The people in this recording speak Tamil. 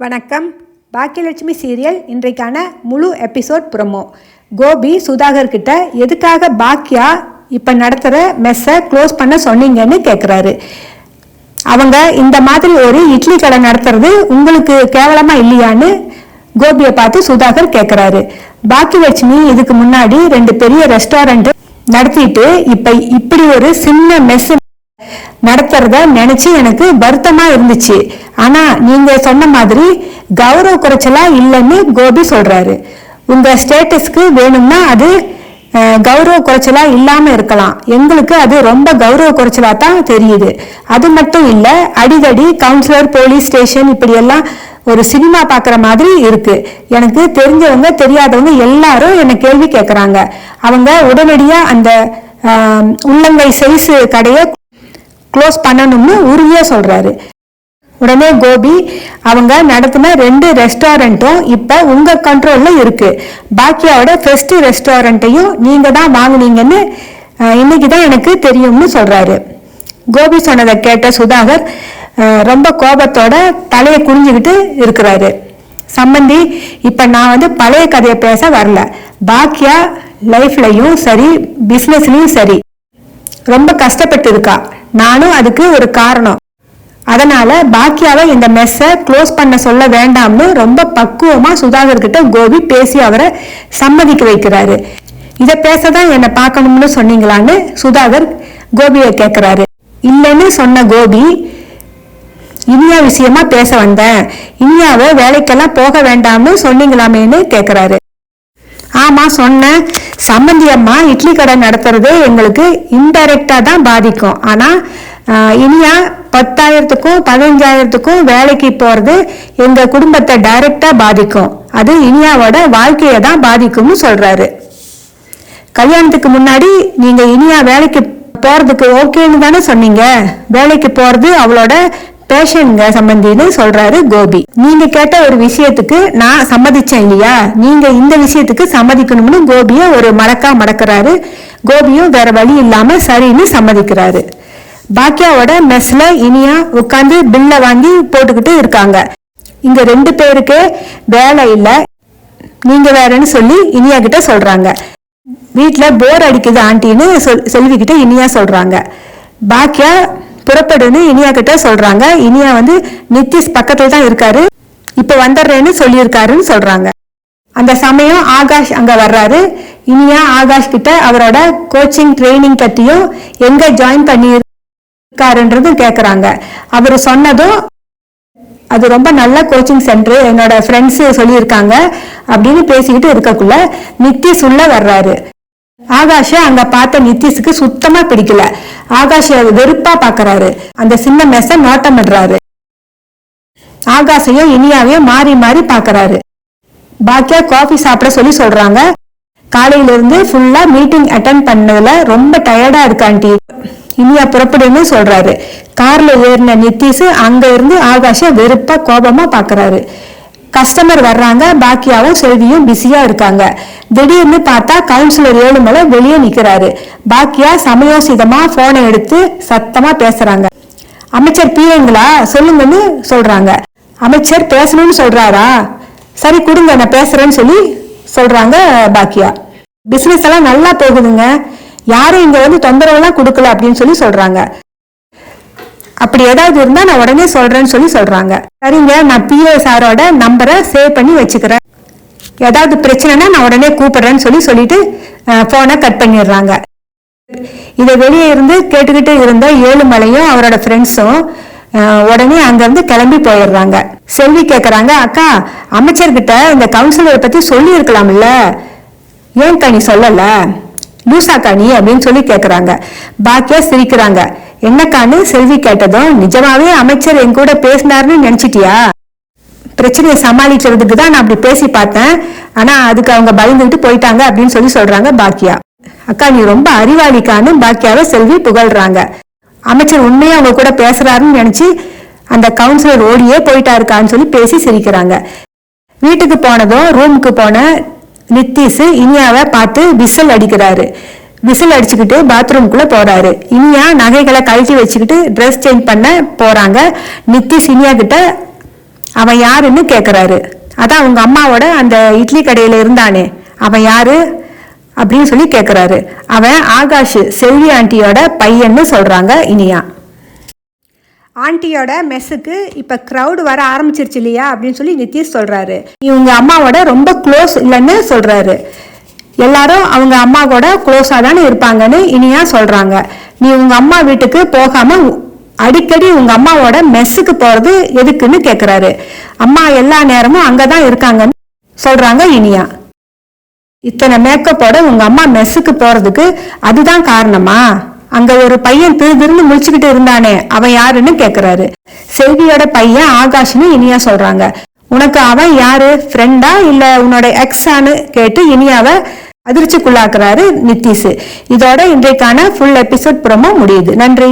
வணக்கம். பாக்கியலட்சுமி சீரியல் இன்றைக்கான முழு எபிசோட் ப்ரோமோ. கோபி சுதாகர் கிட்ட எதுக்காக பாக்கியா இப்போ நடத்துகிற மெஸ்ஸை க்ளோஸ் பண்ண சொன்னீங்கன்னு கேட்குறாரு அவங்க இந்த மாதிரி ஒரு இட்லி கடை நடத்துறது உங்களுக்கு கேவலமாக இல்லையான்னு கோபியை பார்த்து சுதாகர் கேட்குறாரு பாக்கியலட்சுமி இதுக்கு முன்னாடி ரெண்டு பெரிய ரெஸ்டாரண்ட் நடத்திட்டு இப்போ இப்படி ஒரு சின்ன மெஸ் நடத்துறத நினைச்சு எனக்கு வருத்தமா இருந்துச்சு. ஆனா நீங்க சொன்ன மாதிரி கௌரவ குறைச்சலா இல்லைன்னு கோபி சொல்றாரு. உங்க ஸ்டேட்டஸ்க்கு வேணும்னா அது கௌரவ குறைச்சலா இல்லாம இருக்கலாம். எங்களுக்கு அது ரொம்ப கௌரவ குறைச்சலா தான் தெரியுது. அது மட்டும் இல்ல அடிக்கடி கவுன்சிலர் போலீஸ் ஸ்டேஷன் இப்படி எல்லாம் ஒரு சினிமா பார்க்குற மாதிரி இருக்கு. எனக்கு தெரிஞ்சவங்க தெரியாதவங்க எல்லாரும் என்னை கேள்வி கேட்குறாங்க அவங்க உடனடியா அந்த உள்ளங்கை சைஸ் கடையை க்ளோஸ் பண்ணணும்னு உறுதியாக சொல்கிறாரு உடனே கோபி அவங்க நடத்தின ரெண்டு ரெஸ்டாரண்ட்டும் இப்போ உங்கள் கண்ட்ரோலில் இருக்கு. பாக்கியாவோட ஃபெஸ்ட் ரெஸ்டாரண்ட்டையும் நீங்கள் தான் வாங்குனீங்கன்னு இன்னைக்கு தான் எனக்கு தெரியும்னு சொல்கிறாரு கோபி சொன்னதை கேட்ட சுதாகர் ரொம்ப கோபத்தோட தலையை குனிஞ்சுக்கிட்டு இருக்கிறாரு. சம்பந்தி இப்போ நான் வந்து பழைய கதையை பேச வரல. பாக்கியா லைஃப்லையும் சரி பிஸ்னஸ்லையும் சரி. ரொம்ப கஷ்டப்பட்டு இருக்கா. நானும் அதுக்கு ஒரு காரணம். அதனால பாக்கியாவை இந்த மெஸ்ஸை க்ளோஸ் பண்ண சொல்ல வேண்டாம்னு ரொம்ப பக்குவமா சுதாகர் கிட்ட கோபி பேசி அவரை சம்மதிக்க வைக்கிறாரு. இத பேசதான் என்னை பார்க்கணும்னு சொன்னீங்களான்னு சுதாகர் கோபியை கேட்கிறாரு இல்லைன்னு சொன்ன கோபி இனியா விஷயமா பேச வந்தேன். இனியாவை வேலைக்கெல்லாம் போக வேண்டாம்னு சொன்னீங்களாமேன்னு கேட்குறாரு ஆமா சொன்னேன். சம்மந்தி அம்மா இட்லி கடை நடத்துறது எங்களுக்கு இன்டைரக்டா தான் பாதிக்கும். ஆனா இனியா பத்தாயிரத்துக்கும் பதினஞ்சாயிரத்துக்கும் வேலைக்கு போறது எங்க குடும்பத்தை டைரக்டா பாதிக்கும். அது இனியாவோட வாழ்க்கையை தான் பாதிக்கும்னு சொல்றாரு. கல்யாணத்துக்கு முன்னாடி நீங்க இனியா வேலைக்கு போறதுக்கு ஓகேன்னு தானே சொன்னீங்க. வேலைக்கு போறது அவளோட பேஷனுங்க சம்பந்தின்னு சொல்றாரு கோபி. நீங்க கேட்ட ஒரு விஷயத்துக்கு நான் சம்மதிச்சேன் இல்லையா? நீங்க இந்த விஷயத்துக்கு சம்மதிக்கணும்னு கோபிய ஒரு மடக்கா மடக்குறாரு. கோபியும் வேற வழி இல்லாம சரின்னு சம்மதிக்கிறாரு. பாக்கியாவோட மெஸ்ல இனியா உட்காந்து பில்ல வாங்கி போட்டுக்கிட்டு இருக்காங்க. இங்க ரெண்டு பேருக்கு வேலை இல்ல. நீங்க வேறன்னு சொல்லி இனியா கிட்ட சொல்றாங்க. வீட்டுல போர் அடிக்குது ஆண்டின்னு சொல் செல்விக்கிட்ட இனியா சொல்றாங்க. பாக்கியா புறப்படுன்னு இனியா கிட்ட சொல்றாங்க. இனியா வந்து நித்திஷ் பக்கத்துல தான் இருக்காரு. இப்ப வந்துடுறேன்னு சொல்லியிருக்காருன்னு சொல்றாங்க. அந்த சமயம் ஆகாஷ் அங்க வர்றாரு. இனியா ஆகாஷ் கிட்ட அவரோட கோச்சிங் ட்ரைனிங் பத்தியும் எங்க ஜாயின் பண்ணி இருக்காருன்றது கேக்குறாங்க. அவர் சொன்னதும் அது ரொம்ப நல்ல கோச்சிங் சென்டர் என்னோட ஃப்ரெண்ட்ஸ் சொல்லியிருக்காங்க அப்படின்னு பேசிக்கிட்டு இருக்கக்குள்ள நித்திஷ் உள்ள வர்றாரு. ஆகாஷ அங்க பார்த்த நித்திஷுக்கு சுத்தமா பிடிக்கல. ஆகாஷ வெறுப்பா பாக்குறாரு. அந்த சின்ன மெஸ்ஸ நோட்டமிடுறாரு ஆகாஷையும் இனியாவையும் மாறி மாறி பாக்குறாரு. பாக்கியா காஃபி சாப்பிட சொல்லி சொல்றாங்க. காலையில இருந்து ஃபுல்லா மீட்டிங் அட்டன் பண்ணதுல ரொம்ப டயர்டா இருக்காண்டி இனியா புறப்படுன்னு சொல்றாரு. கார்ல ஏறின நித்திஷ் அங்க இருந்து ஆகாஷ வெறுப்பா கோபமா பாக்குறாரு. கஸ்டமர் வர்றாங்க. பாக்கியாவும் செல்வியும் பிஸியா இருக்காங்க. திடீர்னு பார்த்தா கவுன்சிலர் ஏழுமலை வெளியே நிக்கிறாரு. பாக்கியா சமயோசிதமா போனை எடுத்து சத்தமா பேசுறாங்க. அமைச்சர் பிஏங்களா சொல்லுங்கன்னு சொல்றாங்க. அமைச்சர் பேசணும்னு சொல்றாரா? சரி கொடுங்க நான் பேசுறேன்னு சொல்லி சொல்றாங்க பாக்கியா. பிசினஸ் எல்லாம் நல்லா போகுதுங்க. யாரும் இங்க வந்து தொந்தரவுலாம் கொடுக்கல அப்படின்னு சொல்லி சொல்றாங்க. அப்படி ஏதாவது இருந்தா நான் உடனே சொல்றேன்னு சொல்லி சொல்றாங்க. சரிங்க நான் பிஏ சாரோட நம்பரை சேவ் பண்ணி வச்சுக்கிறேன். ஏதாவது பிரச்சனைனா நான் உடனே கூப்பிடுறேன்னு சொல்லி சொல்லிட்டு போனை கட் பண்ணிடுறாங்க. இதை வெளியே இருந்து கேட்டுக்கிட்டு இருந்த ஏழுமலையும் அவரோட ஃப்ரெண்ட்ஸும் உடனே அங்கேருந்து கிளம்பி போயிடுறாங்க. செல்வி கேட்குறாங்க அக்கா அமைச்சர்கிட்ட இந்த கவுன்சிலரை பற்றி சொல்லி இருக்கலாம்ல ஏன்க்கா நீ லூசா லூசாக்கா நீ? அப்படின்னு சொல்லி கேட்குறாங்க பாக்கியா சிரிக்கிறாங்க. என்னக்கான்னு? செல்வி கேட்டதும் நிஜமாவே அமைச்சர் என் கூட பேசினாருன்னு நினச்சிட்டியா? பிரச்சனையை சமாளிக்கிறதுக்கு தான் நான் அப்படி பேசி பார்த்தேன். ஆனா அதுக்கு அவங்க பயந்துகிட்டு போயிட்டாங்க அப்படின்னு சொல்லி சொல்றாங்க பாக்கியா. அக்கா நீ ரொம்ப அறிவாளிக்கான்னு பாக்கியாவை செல்வி புகழ்றாங்க. அமைச்சர் உண்மையா அவங்க கூட பேசுறாருன்னு நினைச்சு அந்த கவுன்சிலர் ஓடியே போயிட்டா இருக்கான்னு சொல்லி பேசி சிரிக்கிறாங்க. வீட்டுக்கு போனதும் ரூமுக்கு போன நித்திஷ் இனியாவை பார்த்து விசில் அடிக்கிறாரு. விசில் அடிச்சுக்கிட்டு பாத்ரூம்குள்ள போறாரு. இனியா நகைகளை கழட்டி வச்சுக்கிட்டு ட்ரெஸ் சேஞ்ச் பண்ண போறாங்க. நித்திஷ் இனியா கிட்ட அவன் யாருன்னு கேட்குறாரு அதான் அவங்க அம்மாவோட அந்த இட்லி கடையில் இருந்தானே. அவன் யாரு? அப்படின்னு சொல்லி கேட்குறாரு அவன் ஆகாஷ் செல்வி ஆண்டியோட பையன்னு சொல்கிறாங்க இனியா. ஆண்டியோட மெஸ்ஸுக்கு இப்போ க்ரௌடு வர ஆரம்பிச்சிருச்சு இல்லையா? அப்படின்னு சொல்லி நிதிஷ் சொல்கிறாரு இவங்க அம்மாவோட ரொம்ப க்ளோஸ் இல்லைன்னு சொல்கிறாரு எல்லாரும் அவங்க அம்மா கூட க்ளோஸாக தானே இருப்பாங்கன்னு இனியா சொல்கிறாங்க நீ உங்க அம்மா வீட்டுக்கு போகாம அடிக்கடி உங்க அம்மாவோட மெஸ்ஸுக்கு போறது எதுக்குன்னு கேக்குறாரு. அம்மா எல்லா நேரமும் அங்கதான் இருக்காங்கன்னு சொல்றாங்க இனியா. இத்தனை மேக்கப்போட உங்க அம்மா மெஸ்ஸுக்கு போறதுக்கு அதுதான் காரணமா? அங்க ஒரு பையன் திரு திருன்னு முழிச்சுக்கிட்டு இருந்தானே அவன் யாருன்னு கேக்குறாரு. செல்வியோட பையன் ஆகாஷ்னு இனியா சொல்றாங்க. உனக்கு அவன் யாரு? ஃப்ரெண்டா இல்ல உன்னோட எக்ஸான்னு கேட்டு இனியாவை அதிர்ச்சிக்குள்ளாக்குறாரு நித்திஷ். இதோட இன்றைக்கான ஃபுல் எபிசோட் ப்ரோமோ முடியுது. நன்றி.